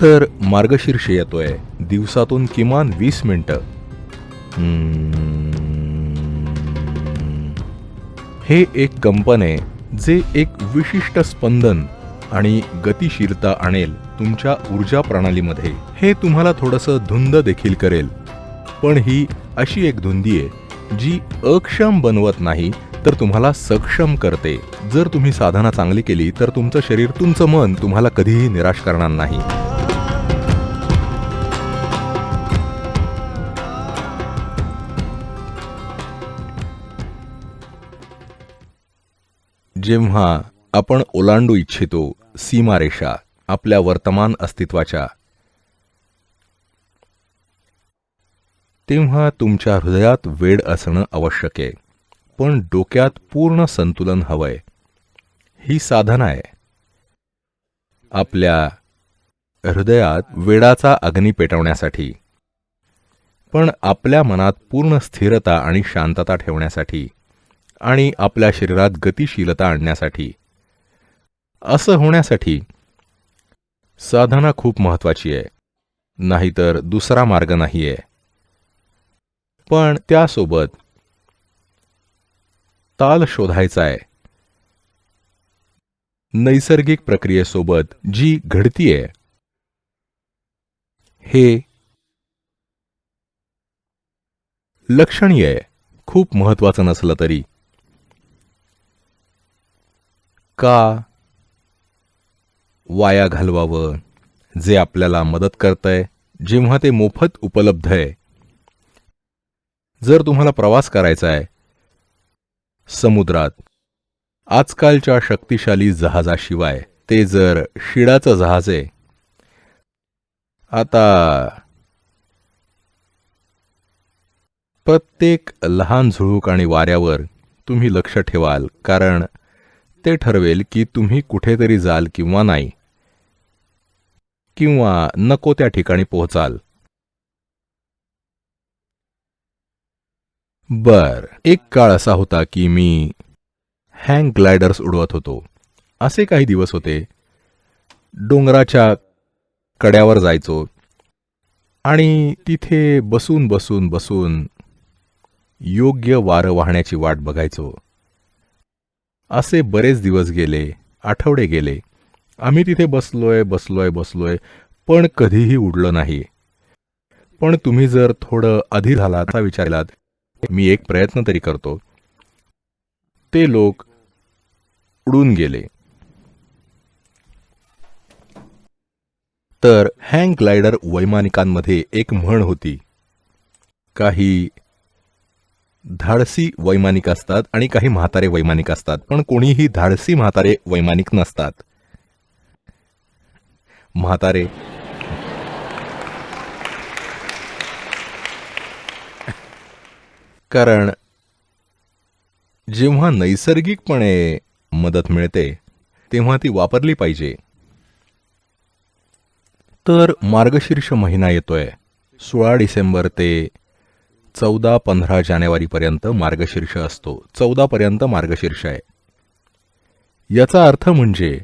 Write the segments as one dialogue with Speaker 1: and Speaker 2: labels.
Speaker 1: तर मार्गशीर्ष येतोय. दिवसातून किमान वीस मिनिटं. हे एक कंपन आहे जे एक विशिष्ट स्पंदन आणि गतिशीलता आणेल तुमच्या ऊर्जा प्रणालीमध्ये. हे तुम्हाला थोडंसं धुंद देखील करेल. पण ही अशी एक धुंदी आहे जी अक्षम बनवत नाही तर तुम्हाला सक्षम करते. जर तुम्ही साधना चांगली केली तर तुमचं शरीर तुमचं मन तुम्हाला कधीही निराश करणार नाही. जेव्हा आपण ओलांडू इच्छितो सीमारेषा आपल्या वर्तमान अस्तित्वाच्या. तेव्हा तुमच्या हृदयात वेड असणं आवश्यक आहे पण डोक्यात पूर्ण संतुलन हवंय. ही साधना आहे. आपल्या हृदयात वेडाचा अग्नी पेटवण्यासाठी पण आपल्या मनात पूर्ण स्थिरता आणि शांतता ठेवण्यासाठी आणि आपल्या शरीरात गतिशीलता आणण्यासाठी. असं होण्यासाठी साधना खूप महत्वाची आहे. नाहीतर दुसरा मार्ग नाही आहे पण त्यासोबत ताल शोधायचा आहे. नैसर्गिक प्रक्रियेसोबत जी घडतीये हे लक्षणीय खूप महत्वाचं नसलं तरी. का वाया घालवावं? जे आपल्याला मदत करतंय जेव्हा ते मोफत उपलब्ध आहे. जर तुम्हाला प्रवास करायचा आहे समुद्रात आजकालच्या शक्तिशाली जहाजाशिवाय ते जर शिडाचं जहाज आहे. आता प्रत्येक लहान झुळूक आणि वाऱ्यावर तुम्ही लक्ष ठेवाल कारण ते ठरवेल की तुम्ही कुठेतरी जाल किंवा नाही. किंवा नको त्या ठिकाणी पोहोचाल. बर एक काळ असा होता की मी हँग ग्लायडर्स उडवत होतो. असे काही दिवस होते. डोंगराच्या कड्यावर जायचो. आणि तिथे बसून बसून बसून योग्य वारं वाहण्याची वाट बघायचो. असे बरेच दिवस गेले आठवडे गेले. आम्ही तिथे बसलोय बसलोय बसलोय पण कधीही उडलं नाही. पण तुम्ही जर थोडं आधी झालाचा विचारलात मी एक प्रयत्न तरी करतो. ते लोक उडून गेले. तर हँग ग्लायडर वैमानिकांमध्ये एक म्हण होती. काही धाडसी वैमानिक असतात आणि काही म्हातारे वैमानिक असतात. पण कोणीही धाडसी म्हातारे वैमानिक नसतात. म्हातारे. कारण जेव्हा नैसर्गिकपणे मदत मिळते तेव्हा ती वापरली पाहिजे. तर मार्गशीर्ष महिना येतोय. सोळा डिसेंबर ते चौदा पंधरा जानेवारीपर्यंत मार्गशीर्ष असतो. चौदापर्यंत मार्गशीर्ष आहे. याचा अर्थ म्हणजे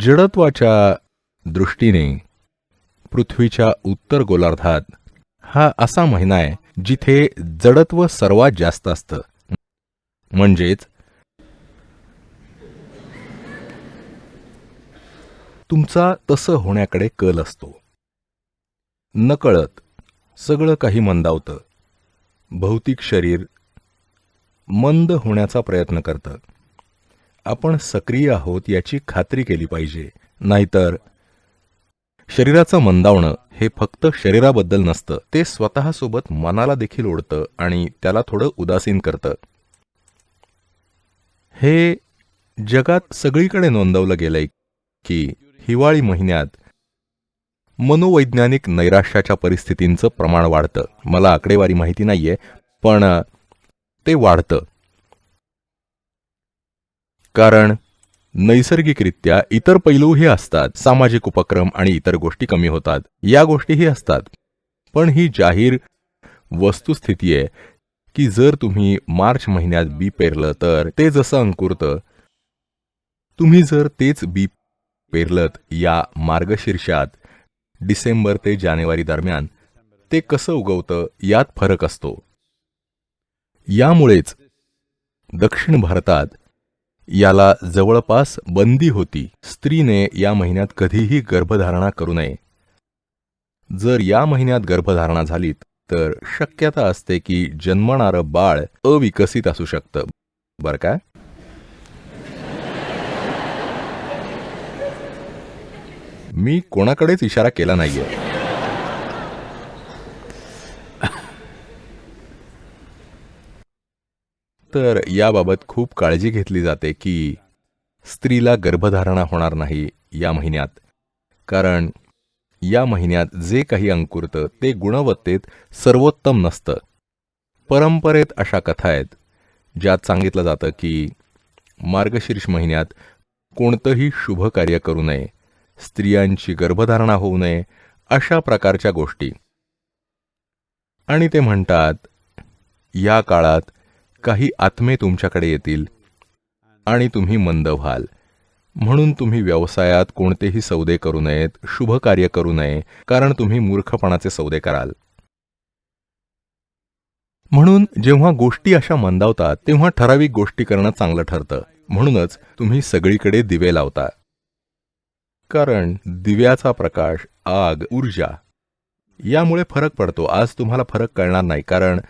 Speaker 1: जडत्वाच्या दृष्टीने पृथ्वीच्या उत्तर गोलार्धात हा असा महिना आहे जिथे जडत्व सर्वात जास्त असतं. म्हणजेच तुमचा तसं होण्याकडे कल असतो. नकळत. सगळं काही मंदावतं. भौतिक शरीर मंद होण्याचा प्रयत्न करतं. आपण सक्रिय आहोत याची खात्री केली पाहिजे. नाहीतर शरीराचं मंदावणं हे फक्त शरीराबद्दल नसतं ते स्वतःसोबत मनाला देखील ओढतं आणि त्याला थोडं उदासीन करतं. हे जगात सगळीकडे नोंदवलं गेलंय की हिवाळी महिन्यात मनोवैज्ञानिक नैराश्याच्या परिस्थितींचं प्रमाण वाढतं. मला आकडेवारी माहिती नाहीये पण ते वाढतं. कारण नैसर्गिकरित्या इतर पैलूही असतात. सामाजिक उपक्रम आणि इतर गोष्टी कमी होतात. या गोष्टीही असतात. पण ही जाहीर वस्तुस्थिती आहे की जर तुम्ही मार्च महिन्यात बी पेरलं तर ते जसं अंकुरतं तुम्ही जर तेच बी पेरलत या मार्गशीर्षात डिसेंबर ते जानेवारी दरम्यान ते कसं उगवतं यात फरक असतो. यामुळेच दक्षिण भारतात याला जवळपास बंदी होती. स्त्रीने या महिन्यात कधीही गर्भधारणा करू नये. जर या महिन्यात गर्भधारणा झाली तर शक्यता असते की जन्मणारं बाळ अविकसित असू शकतं. बरं का? मी कोणाकडेच इशारा केला नाहीये. तर याबाबत खूप काळजी घेतली जाते की स्त्रीला गर्भधारणा होणार नाही या महिन्यात. कारण या महिन्यात जे काही अंकुरतं ते गुणवत्तेत सर्वोत्तम नसतं. परंपरेत अशा कथा आहेत ज्यात सांगितलं जातं की मार्गशीर्ष महिन्यात कोणतंही शुभ कार्य करू नये. स्त्रियांची गर्भधारणा होऊ नये अशा प्रकारच्या गोष्टी. आणि ते म्हणतात या काळात काही आत्मे तुमच्याकडे येतील आणि तुम्ही मंद व्हाल. म्हणून तुम्ही व्यवसायात कोणतेही सौदे करू नयेत शुभ कार्य करू नये कारण तुम्ही मूर्खपणाचे सौदे कराल. म्हणून जेव्हा गोष्टी अशा मंदावतात तेव्हा ठराविक गोष्टी करणं चांगलं ठरतं. म्हणूनच तुम्ही सगळीकडे दिवे लावता. कारण दिव्याचा प्रकाश आग ऊर्जा यामुळे फरक पडतो. आज तुम्हाला फरक कळणार नाही कारण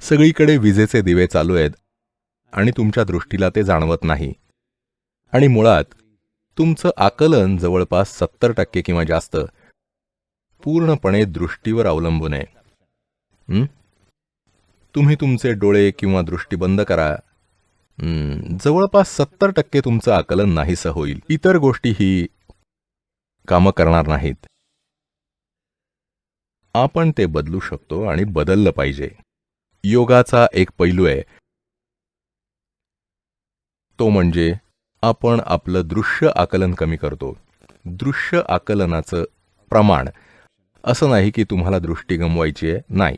Speaker 1: सगळीकडे विजेचे दिवे चालू आहेत आणि तुमच्या दृष्टीला ते जाणवत नाही. आणि मुळात तुमचं आकलन जवळपास सत्तर टक्के किंवा जास्त पूर्णपणे दृष्टीवर अवलंबून आहे. तुम्ही तुमचे डोळे किंवा दृष्टी बंद करा. जवळपास सत्तर टक्के तुमचं आकलन नाहीसं होईल. इतर गोष्टी ही कामं करणार नाहीत. आपण ते बदलू शकतो आणि बदललं पाहिजे. योगाचा एक पैलू आहे. तो म्हणजे आपण आपलं दृश्य आकलन कमी करतो. दृश्य आकलनाचं प्रमाण. असं नाही की तुम्हाला दृष्टी गमवायची आहे नाही.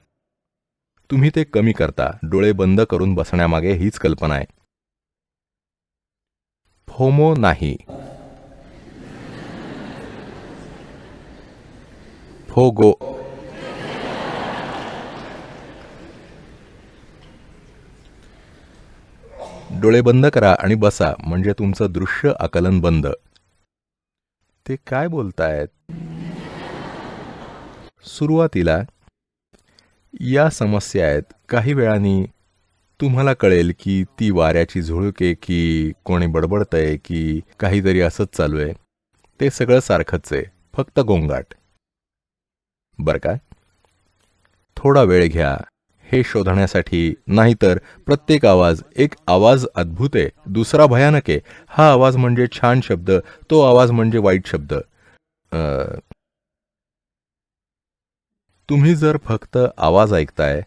Speaker 1: तुम्ही ते कमी करता. डोळे बंद करून बसण्यामागे हीच कल्पना आहे. फोमो नाही. फोगो डोळे बंद करा आणि बसा म्हणजे तुमचं दृश्य आकलन बंद. ते काय बोलतायत? सुरुवातीला या समस्या आहेत. काही वेळानी तुम्हाला कळेल की ती वाऱ्याची झुळके की कोणी बडबडतंय की काहीतरी असंच चालू आहे. ते सगळं सारखंच आहे. फक्त गोंगाट. बरं का? थोडा वेळ घ्या. हे शोधण्यासाठी नाहीतर प्रत्येक आवाज एक आवाज अद्भुत आहे दुसरा भयानक आहे. हा आवाज म्हणजे छान शब्द तो आवाज म्हणजे वाईट शब्द. तुम्ही जर फक्त आवाज ऐकताय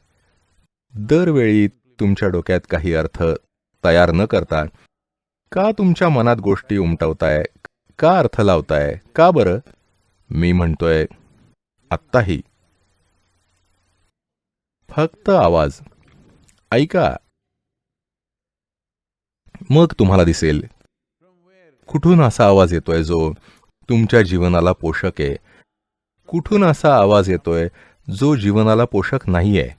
Speaker 1: दरवेळी तुमच्या डोक्यात काही अर्थ तयार न करता का तुमच्या मनात गोष्टी उमटवताय का अर्थ लावताय का बरं? मी म्हणतोय आत्ताही. फक्त आवाज. ऐका. मग तुम्हाला दिसेल. कुठून असा आवाज येतोय जो तुमच्या जीवनाला पोषक आहे? कुठून असा आवाज येतोय जो जीवनाला पोषक नाहीये?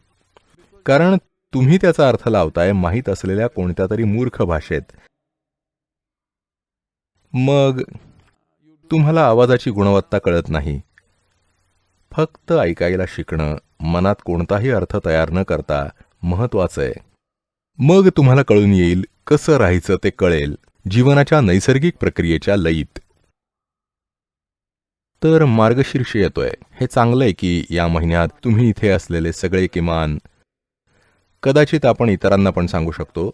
Speaker 1: कारण तुम्ही त्याचा अर्थ लावताय माहीत असलेल्या कोणत्या तरी मूर्ख भाषेत. मग तुम्हाला आवाजाची गुणवत्ता कळत नाही. फक्त ऐकायला शिकणं मनात कोणताही अर्थ तयार न करता महत्वाचं आहे. मग तुम्हाला कळून येईल कसं राहायचं ते कळेल जीवनाच्या नैसर्गिक प्रक्रियेच्या लयीत. तर मार्गशीर्ष येतोय. हे चांगलं आहे की या महिन्यात तुम्ही इथे असलेले सगळे किमान कदाचित आपण इतरांना पण सांगू शकतो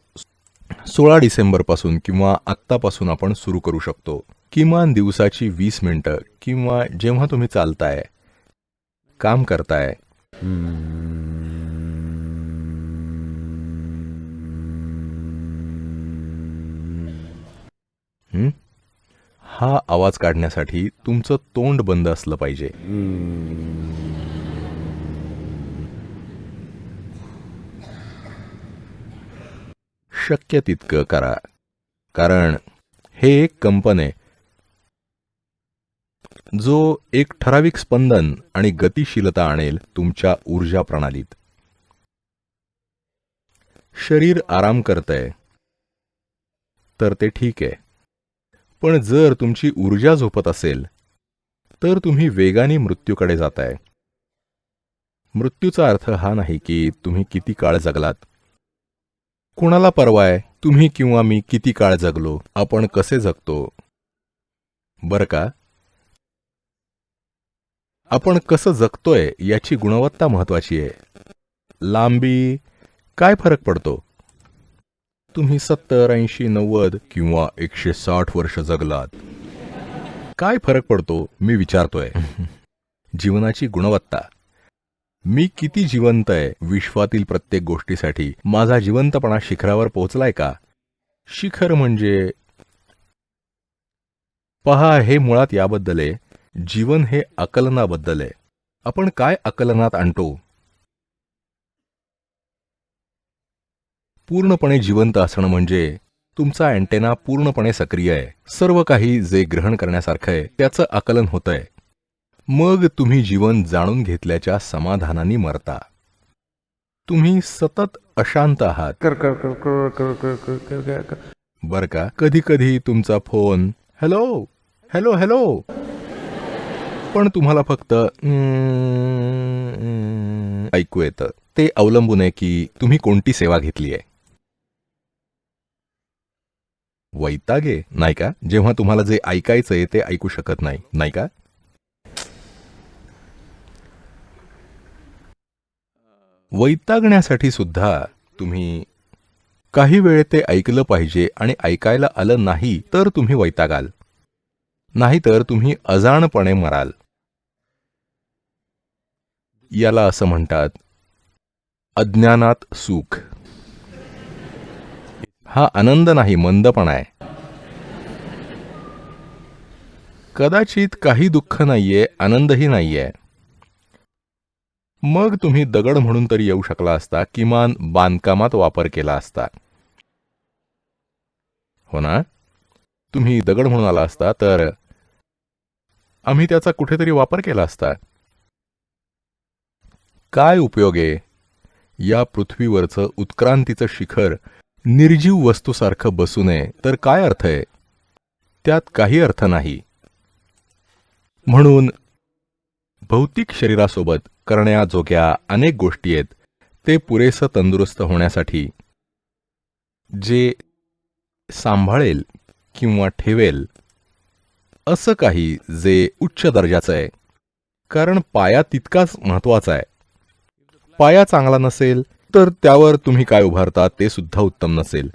Speaker 1: सोळा डिसेंबरपासून किंवा आत्तापासून आपण सुरू करू शकतो. किमान दिवसाची वीस मिनिटं किंवा जेव्हा तुम्ही चालताय काम करताय? हं? हा आवाज काढण्यासाठी तुमचं तोंड बंद असलं पाहिजे. शक्य तितकं करा. कारण हे एक कंपन आहे. जो एक ठराविक स्पंदन आणि गतिशीलता आणेल तुमच्या ऊर्जा प्रणालीत. शरीर आराम करतंय. तर ते ठीक आहे. पण जर तुमची ऊर्जा झोपत असेल तर तुम्ही वेगाने मृत्यूकडे जाताय. मृत्यूचा अर्थ हा नाही की तुम्ही किती काळ जगलात. कुणाला परवाय तुम्ही किंवा मी किती काळ जगलो आपण कसे जगतो? बरं का? आपण कसं जगतोय याची गुणवत्ता महत्वाची आहे. लांबी काय फरक पडतो? तुम्ही सत्तर ऐंशी नव्वद किंवा एकशे साठ वर्ष जगलात. काय फरक पडतो मी विचारतोय. जीवनाची गुणवत्ता. मी किती जिवंत आहे विश्वातील प्रत्येक गोष्टीसाठी? माझा जिवंतपणा शिखरावर पोहोचलाय का? शिखर म्हणजे पहा हे मुळात याबद्दल आहे. जीवन हे आकलनाबद्दल आहे. आपण काय आकलनात आणतो? पूर्णपणे जिवंत असणं म्हणजे तुमचा अँटेना पूर्णपणे सक्रिय आहे. सर्व काही जे ग्रहण करण्यासारखं आहे त्याचं आकलन आहे मग तुम्ही जीवन जाणून घेतल्याच्या समाधानाने मरता. तुम्ही सतत अशांत आहात. बर का? कधी कधी तुमचा फोन हॅलो हॅलो हॅलो. पण तुम्हाला फक्त ऐकू येतं. ते अवलंबून आहे की तुम्ही कोणती सेवा घेतली आहे? वैतागे नाही का? जेव्हा तुम्हाला जे ऐकायचंय ते ऐकू शकत नाही नाही का? वैतागण्यासाठी सुद्धा तुम्ही काही वेळ ते ऐकलं पाहिजे आणि ऐकायला आलं नाही तर तुम्ही वैतागाल. नाहीतर तुम्ही अजाणपणे मराल. याला असं म्हणतात अज्ञानात सुख. हा आनंद नाही मंदपणा आहे. कदाचित काही दुःख नाहीये आनंदही नाहीये. मग तुम्ही दगड म्हणून तरी येऊ शकला असता किमान बांधकामात वापर केला असता. हो ना? तुम्ही दगड म्हणून आला असता तर आम्ही त्याचा कुठेतरी वापर केला असता. काय उपयोग? आहे या पृथ्वीवरचं उत्क्रांतीचं शिखर निर्जीव वस्तूसारखं बसू नये तर काय अर्थ आहे? त्यात काही अर्थ नाही. म्हणून भौतिक शरीरासोबत करण्याजोग्या अनेक गोष्टी आहेत ते पुरेसं तंदुरुस्त होण्यासाठी. जे सांभाळेल किंवा ठेवेल असं काही जे उच्च दर्जाचं आहे. कारण पाया तितकाच महत्त्वाचा आहे. पाया चांगला नसेल तर त्यावर तुम्ही काय उभारता ते सुद्धा उत्तम नसेल.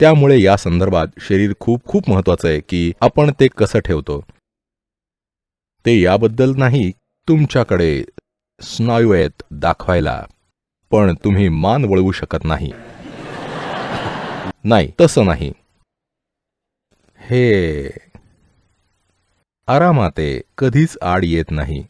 Speaker 1: त्यामुळे या संदर्भात शरीर खूप खूप महत्वाचं आहे की आपण ते कसं ठेवतो. ते याबद्दल नाही तुमच्याकडे स्नायू आहेत दाखवायला. पण तुम्ही मान वळवू शकत नाही. नाही तसं नाही. हे आरामाते कधीच आड येत नाही.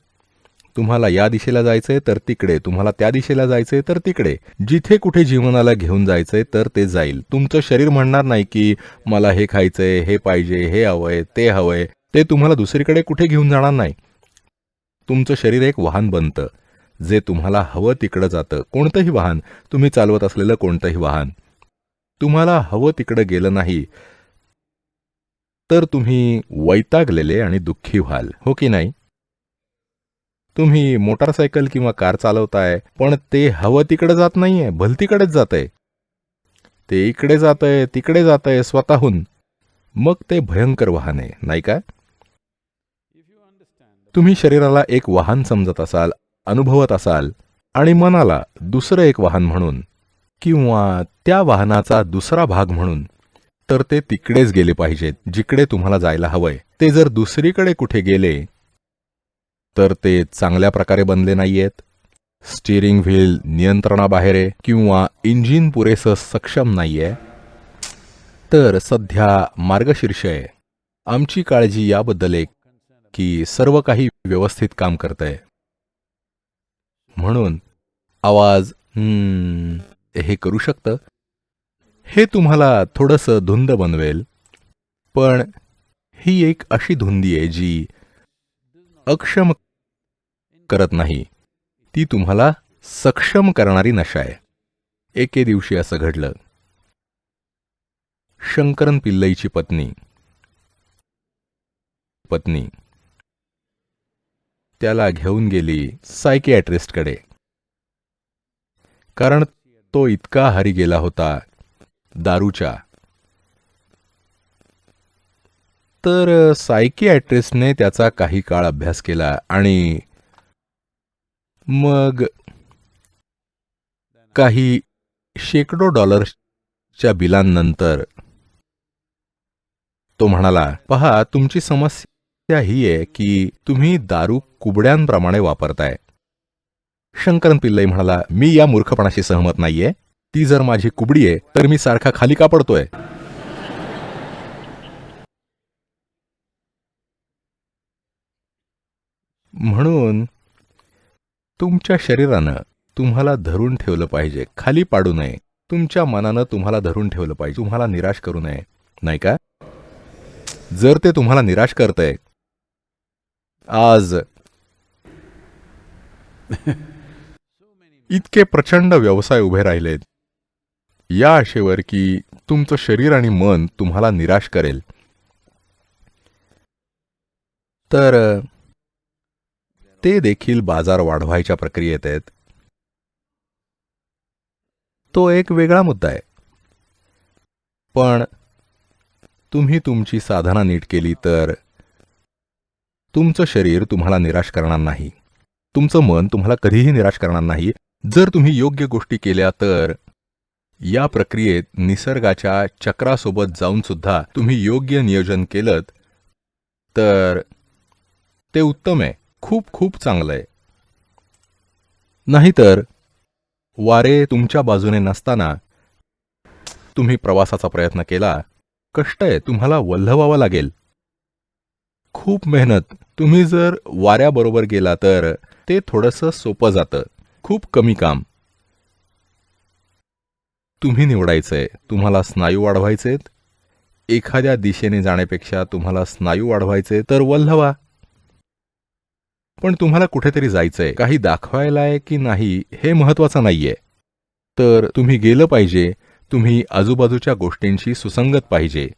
Speaker 1: तुम्हाला या दिशेला जायचंय तर तिकडे. तुम्हाला त्या दिशेला जायचंय तर तिकडे. जिथे कुठे जीवनाला घेऊन जायचंय तर ते जाईल. तुमचं शरीर म्हणणार नाही की मला हे खायचंय हे पाहिजे हे हवंय ते हवंय. ते तुम्हाला दुसरीकडे कुठे घेऊन जाणार नाही. तुमचं शरीर एक वाहन बनतं. जे तुम्हाला हवं तिकडं जातं. कोणतंही वाहन. तुम्ही चालवत असलेलं कोणतंही वाहन. तुम्हाला हवं तिकडं गेलं नाही तर तुम्ही वैतागलेले आणि दुःखी व्हाल. हो की नाही? तुम्ही मोटारसायकल किंवा कार चालवताय पण ते हवं तिकडे जात नाहीये भलतीकडेच जातंय. ते इकडे जातंय तिकडे जातंय स्वतःहून. मग ते भयंकर वाहन आहे नाही का? तुम्ही शरीराला एक वाहन समजत असाल अनुभवत असाल आणि मनाला दुसरं एक वाहन म्हणून किंवा त्या वाहनाचा दुसरा भाग म्हणून तर ते तिकडेच गेले पाहिजेत जिकडे तुम्हाला जायला हवंय. ते जर दुसरीकडे कुठे गेले तर ते चांगल्या प्रकारे बनले नाहीयेत. स्टिअरिंग व्हील नियंत्रणाबाहेर आहे किंवा इंजिन पुरेसं सक्षम नाही आहे तर सध्या मार्गशीर्ष आहे. आमची काळजी याबद्दल एक की सर्व काही व्यवस्थित काम करतंय. म्हणून आवाज "हम्म" हे करू शकतं? हे तुम्हाला थोडंसं धुंद बनवेल. पण ही एक अशी धुंदी आहे जी अक्षम करत नाही. ती तुम्हाला सक्षम करणारी नशा आहे. एके दिवशी असं घडलं. शंकरन पिल्लईची पत्नी पत्नी त्याला घेऊन गेली सायकियाट्रिस्टकडे. कारण तो इतका हारी गेला होता दारूच्या. तर सायकियाट्रिस्टने त्याचा काही काळ अभ्यास केला आणि मग काही शेकडो डॉलर्सच्या बिलांनंतर तो म्हणाला पहा तुमची समस्या ही आहे की तुम्ही दारू कुबड्यांप्रमाणे वापरताय. शंकरन पिल्लई म्हणाला मी या मूर्खपणाशी सहमत नाहीये. ती जर माझी कुबडी आहे तर मी सारखा खाली का पडतोय म्हणून तुमच्या शरीरानं तुम्हाला धरून ठेवलं पाहिजे. खाली पाडू नये. तुमच्या मनानं तुम्हाला धरून ठेवलं पाहिजे. तुम्हाला निराश करू नये. नाही का? जर ते तुम्हाला निराश करतंय आज इतके प्रचंड व्यवसाय उभे राहिलेत. या आशेवर की तुमचं शरीर आणि मन तुम्हाला निराश करेल. तर ते देखील बाजार वाढवायच्या प्रक्रियेत आहेत. तो एक वेगळा मुद्दा आहे. पण तुम्ही तुमची साधना नीट केली तर तुमचं शरीर तुम्हाला निराश करणार नाही. तुमचं मन तुम्हाला कधीही निराश करणार नाही. जर तुम्ही योग्य गोष्टी केल्या तर या प्रक्रियेत निसर्गाच्या चक्रासोबत जाऊन सुद्धा तुम्ही योग्य नियोजन केलं तर ते उत्तम आहे. खूप खूप चांगलं आहे नाहीतर वारे तुमच्या बाजूने नसताना तुम्ही प्रवासाचा प्रयत्न केला कष्ट आहे तुम्हाला वल्हवावं लागेल. खूप मेहनत तुम्ही जर वाऱ्याबरोबर गेला तर ते थोडंसं सोपं जातं खूप कमी काम. तुम्ही निवडायचंय तुम्हाला स्नायू वाढवायचेत. एखाद्या दिशेने जाण्यापेक्षा तुम्हाला स्नायू वाढवायचे तर वल्हवा. पण तुम्हाला कुठेतरी जायचंय. काही दाखवायला आहे की नाही हे महत्वाचं नाहीये. तर तुम्ही गेलं पाहिजे. तुम्ही आजूबाजूच्या गोष्टींशी सुसंगत पाहिजे.